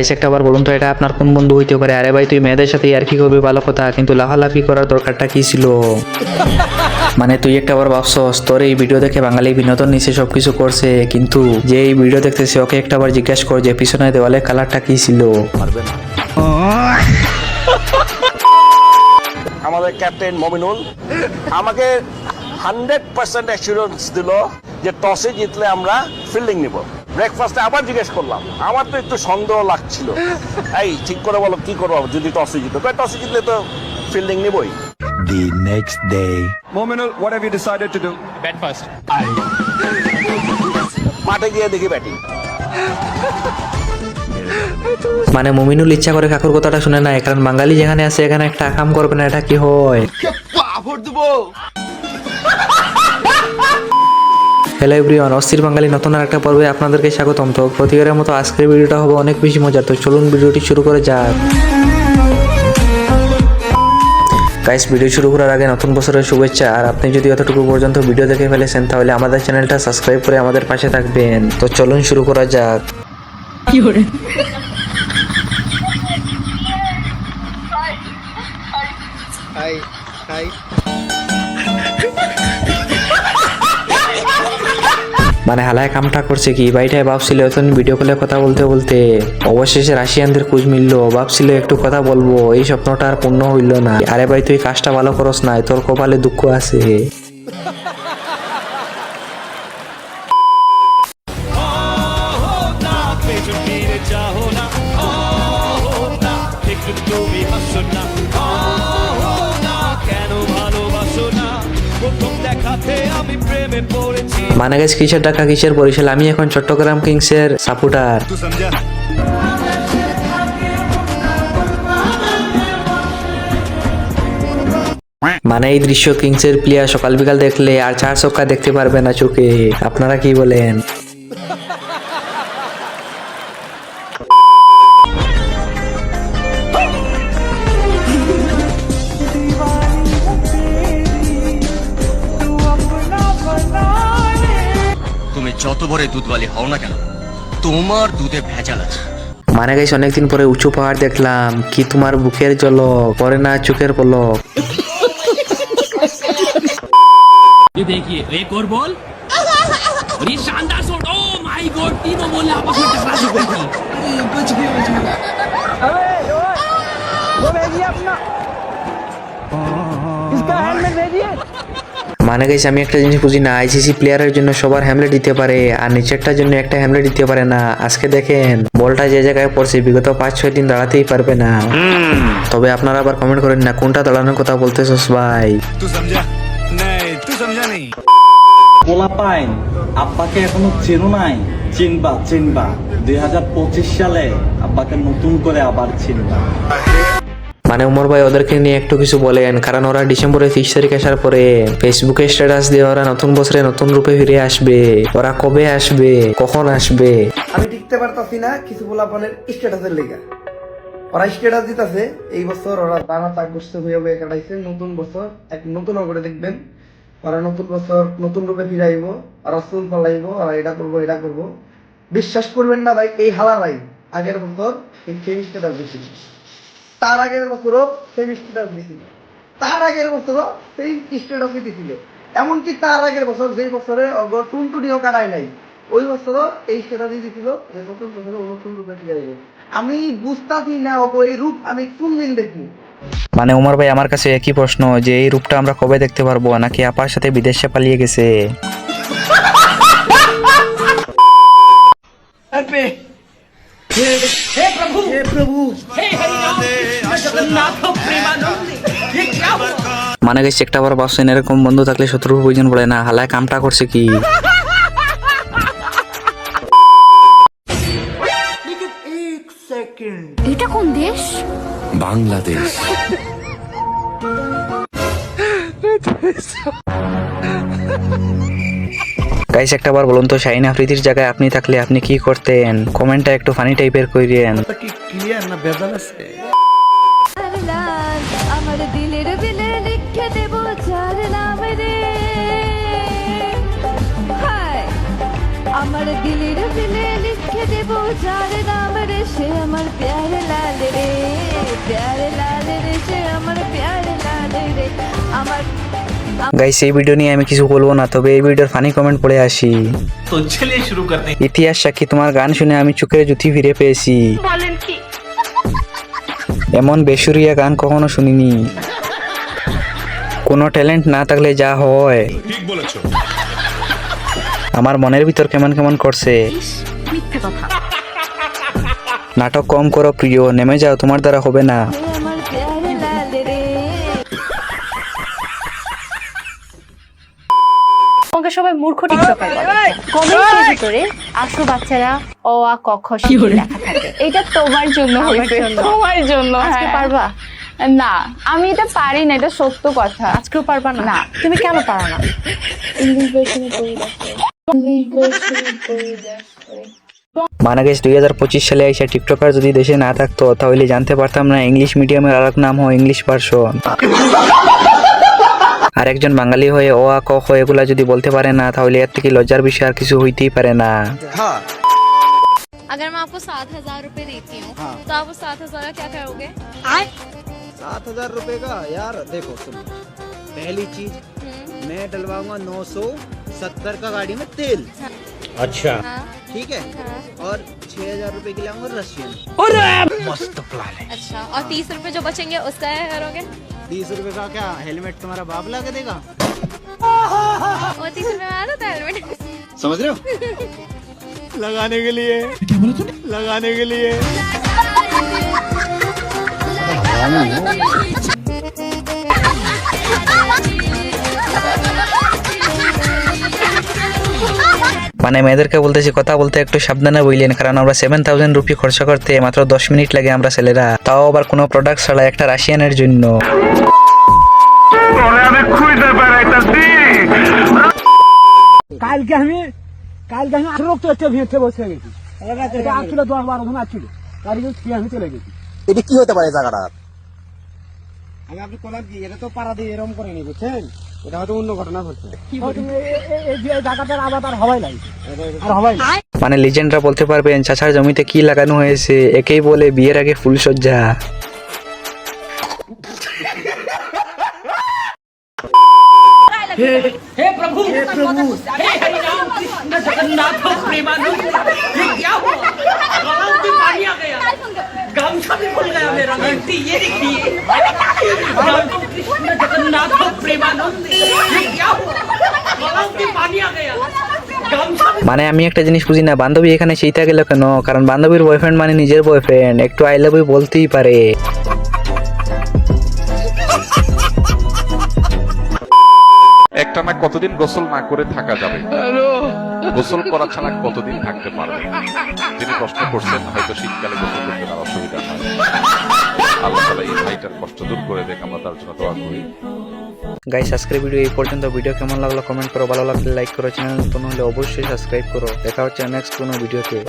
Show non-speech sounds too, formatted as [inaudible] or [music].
Guys একটা বার বলুন তো, এটা আপনার কোন বন্ধু হইতে পারে? আরে ভাই, তুই মেয়েদের সাথে আর কি করবি ভালো কথা? কিন্তু লাফালাফি করার দরকারটা কি ছিল? মানে তুই একটা বার ভাবছস, তোর এই ভিডিও দেখে বাঙালি বিনোদন নিচে সবকিছু করছে, কিন্তু যে এই ভিডিও দেখতেছে, ওকে একটা বার জিজ্ঞাসা কর যে পিছনে দেওয়ালে কালারটা কি ছিল? আমাদের ক্যাপ্টেন মমিনুল আমাকে হান্ড্রেড পার্সেন্ট অ্যাসুরেন্স দিল যে টসে জিতলে আমরা ফিল্ডিং নিব। ব্রেকফাস্টে আবার জিজ্ঞেস করলাম। আমার তো একটু সন্দেহ লাগছিল। [laughs] এই ঠিক করে বলো কি করব? যদি টসে জিতো। টসে জিতলে তো ফিল্ডিং নিবই। The next day. Mominul, what have you decided to do? Bat first মাঠে গিয়ে দেখি ব্যাটিং মানে মুমিনুল ইচ্ছা করে কাকুর কথাটা শুনে না কারণ বাঙালি যেখানে আছে এখানে একটা কাম করবে না এটা কি হয়? [laughs] হ্যালো এভরিওয়ান অস্থির বাঙালি নতুন আর একটা পর্বে আপনাদেরকে স্বাগতম। তো প্রতিবারের মতো আজকের ভিডিওটা হবে অনেক বেশি মজার। তো চলুন ভিডিওটি শুরু করে যাক। গাইস ভিডিও শুরু করার আগে নতুন বছরের শুভেচ্ছা। আর আপনি যদি অতটুকু পর্যন্ত ভিডিও দেখে ফেলেছেন, তাহলে আমাদের চ্যানেলটা সাবস্ক্রাইব করে আমাদের পাশে থাকবেন। তো চলুন শুরু করা যাক। মানে হালায় কামটা করছে কি? ভাইটাই ভাবছিল এখন ভিডিও কলে কথা বলতে বলতে অবশেষে রাশিয়ানদের খোঁজ মিললো। ভাবছিল একটু কথা বলব, এই স্বপ্নটা আর পূর্ণ হইল না। আরে ভাই, তুই কাজটা ভালো করস নাই তোর কপালে দুঃখ আছে। মানে গেছে কিসের টাকা কিসের বরিশাল আমি এখন চট্টগ্রাম কিংসের সাপোর্টার মানে এই দৃশ্য কিংসের প্লেয়ার সকাল বিকাল দেখলে আর চার সপ্তাহ দেখতে পারবে না চোখে। আপনারা কি বলেন? তুমি যত বড় দুধওয়ালি হও না কেন তোমার দুধে ভেজাল আছে মানে গেছে অনেকদিন পরে উঁচু পাহাড় দেখলাম কি তোমার বুকের জলক পরে না চোখের পলক ये देखिए एक और बॉल और ये शानदार शॉट ओ माय गॉड तीनों बॉल आपस में टकरा चुकी थी अरे बच गए মানে গেছে আমি একটা জিনিস বুঝি না আইসিসি প্লেয়ারের জন্য সবার হ্যামলেট দিতে পারে আর নিচেরটার জন্য একটা হ্যামলেট দিতে পারে না। আজকে দেখেন বলটা যে জায়গায় পড়ছে বিগত পাঁচ ছয় দিন দাঁড়াতেই পারবে না। তবে আপনারা আবার কমেন্ট করেন না কোনটা দাঁড়ানোর কথা বলতে চাস ভাই আব্বাকে এখনও চেনো নাই। চিনবা চিনবা। দুই হাজার পঁচিশ সালে আব্বাকে নতুন করে আবার চিনবা। মানে উমর ভাই ওদেরকে নিয়ে একটু কিছু বলেন, কারণ ওরা ডিসেম্বরে তিরিশ তারিখ আসার পরে ফেসবুকে স্ট্যাটাস দিয়ে ওরা নতুন বছরে নতুন রূপে ফিরে আসবে। ওরা কবে আসবে? কখন আসবে? আমি টিকতে পারতাছি না কিছু পোলাপানের স্ট্যাটাসের লেগা। ওরা স্ট্যাটাস দিতেছে, এই বছর ওরা দানা চাকগ্রস্ত হয়ে হয়ে কাটাইছে। নতুন বছর, এক নতুন করে দেখবেন। ওরা নতুন বছর, নতুন রূপে ফিরে ফিরাইব ওরা চুল পালাইব ওরা এটা করব এটা করব। বিশ্বাস করবেন না ভাই, এই হালা ভাই। আগের বছর এই স্ট্যাটাস দিছিল তার আগের বছরও সেম স্ট্যাটাস দিছিল। তার আগের বছরও সেই স্ট্যাটাসই দিছিল। এমনকি তার আগের বছর যেই বছরে টুনটুনিও কাটায় নাই ওই বছরও এই স্ট্যাটাসই দিছিল যে নতুন বছরে ও নতুন রূপে ফিরাইব আমি বুঝতাছি না অগো এই রূপ আমি কোন দিন দেখব? মানে উমর ভাই আমার কাছে একই প্রশ্ন যে এই রূপটা আমরা কবে দেখতে পারব নাকি আপার সাথে বিদেশে পালিয়ে গেছে? মানে গেছে একটা বার ভাবছেন এরকম বন্ধু থাকলে শত্রুর প্রয়োজন পড়ে না হালায় কামটা করছে কি? এটা কোন দেশ? বাংলাদেশ। গাইস একটা বার বলুন তো শাহিন আফ্রিদির জায়গায় আপনি থাকলে আপনি কি করতেন? কমেন্টটা একটু ফানি টাইপের করিয়েন। আমার আমার দিলের মিলে লিখে দেব যার নাম রে সে আমার প্যার লাল রে প্যার লাল রে সে আমার প্যার লাল রে আমার গাইস এই ভিডিও নিয়ে আমি কিছু বলব না তবে এই ভিডিওর ফানি কমেন্ট পড়ে আসি। তো চলে শুরু করতে ইতিহাস সাক্ষী তোমার গান শুনে আমি চোখের জুতি ফিরে পেয়েছি। বলেন কি? এমন বেসুরিয়া গান কখনো শুনিনি। কোনো ট্যালেন্ট না থাকলে যা হয়। ঠিক বলেছ। আমার মনের ভিতর কেমন কেমন করছে। নাটক কম করো প্রিয় নেমে যাও তোমার দ্বারা হবে না। আমাকে সবাই মূর্খ টিকটকার বলে। কমেন্টের ভিতরে আসো বাচ্চারা অ আ ক খ শ লেখা থাকে। এটা তোমার জন্য হয়েছে। তোমার জন্য আজকে হ্যাঁ। পারবা? না আমি এটা পারি না এটা সত্য কথা। আজকেও পারবা না? তুমি কেন পারো না? ইংলিশ ভার্সনে পড়ি দেখো ইংলিশ ভার্সনে পড়ি দেখো মানে গেছে দুই হাজার পঁচিশ সালে এসে টিকটকার যদি দেশে না থাকতো তাহলে জানতে পারতাম না ইংলিশ মিডিয়ামের আরেক নাম হয় ইংলিশ ভার্সন আর একজন বাঙালি হয়ে ও আ ক খ এগুলা যদি বলতে পারে না তাহলে এর থেকে লজ্জার বিষয় আর কিছু হইতেই পারে না अगर मैं आपको सात हजार रूपए देती हूँ तो आप उस सात हजार का क्या करोगे सात हजार रुपए का यार देखो सुनो पहली चीज मैं डलवाऊंगा नौ सौ सत्तर का गाड़ी में तेल। अच्छा। ठीक है? और छह हज़ार रुपए के लाऊँगा रशियन। और मस्त प्लान अच्छा और तीस रूपए जो बचेंगे उसका क्या करोगे? तीस रूपए का क्या? हेलमेट तुम्हारा बाप ला के देगा? वो तीस रूपए में आ जाता है हेलमेट। समझ रहे हो? लगाने के लिए। क्या बोला तूने? लगाने के लिए। মানে মেয়েদেরকে বলতেছি কথা বলতে একটু সাবধানে বললেন কারণ আমরা সেভেন থাউজেন্ড রুপি খরচা করতে মাত্র দশ মিনিট লাগে আমরা ছেলেরা। তাও আবার কোনো প্রোডাক্ট ছাড়া একটা রাশিয়ানের জন্য। কালকে আমি কালকে আমি আঠারো তো একটা ভিড়তে বসে গেছি। আসছিল দশ বারো জন আসছিল গাড়ি আমি চলে গেছি। এটা কি হতে পারে জায়গাটা? আমি আপনি করলাম কি এটা তো পাড়া দিয়ে এরকম করে নি বুঝছেন এটা হয়তো অন্য ঘটনা ঘটছে এই যে জায়গাটার আবার আর হওয়াই নাই আর হওয়াই নাই মানে লিজেন্ডরা বলতে পারবেন চাচার জমিতে কি লাগানো হয়েছে একেই বলে বিয়ের আগে ফুলসজ্জা हे प्रभु हे प्रभु हे हरि राम कृष्ण जगन्नाथ प्रेमानंद ये क्या हुआ गलाव में पानी आ गया गमछा भी खुल गया मेरा आंटी ये देखिए राम कृष्ण जगन्नाथ प्रेमानंद ये क्या हुआ गलाव में पानी आ गया गमछा भी মানে আমি একটা জিনিস বুঝি না বান্ধবী এখানে সেইটা গেল কেন কারণ বান্ধবীর বয়ফ্রেন্ড মানে নিজের বয়ফ্রেন্ড একটু আই লাভ ইউ বলতেই পারে একটা না কতদিন গোসল না করে থাকা যাবে? গোসল করা ছাড়া কতদিন থাকতে পারবে? যিনি প্রশ্ন করছেন হয়তো শীতকালে গোসল করতে তার অসুবিধা হয়। আল্লাহ তালা এই ভাইটার কষ্ট দূর করে দেখ আমরা তার জন্য দোয়া করি। গাইস আজকের ভিডিও এই পর্যন্ত। ভিডিও কেমন লাগল? কমেন্ট করো। ভালো লাগলে লাইক করো। চ্যানেল নতুন হলে অবশ্যই সাবস্ক্রাইব করো। দেখা হচ্ছে নেক্সট কোনো ভিডিওতে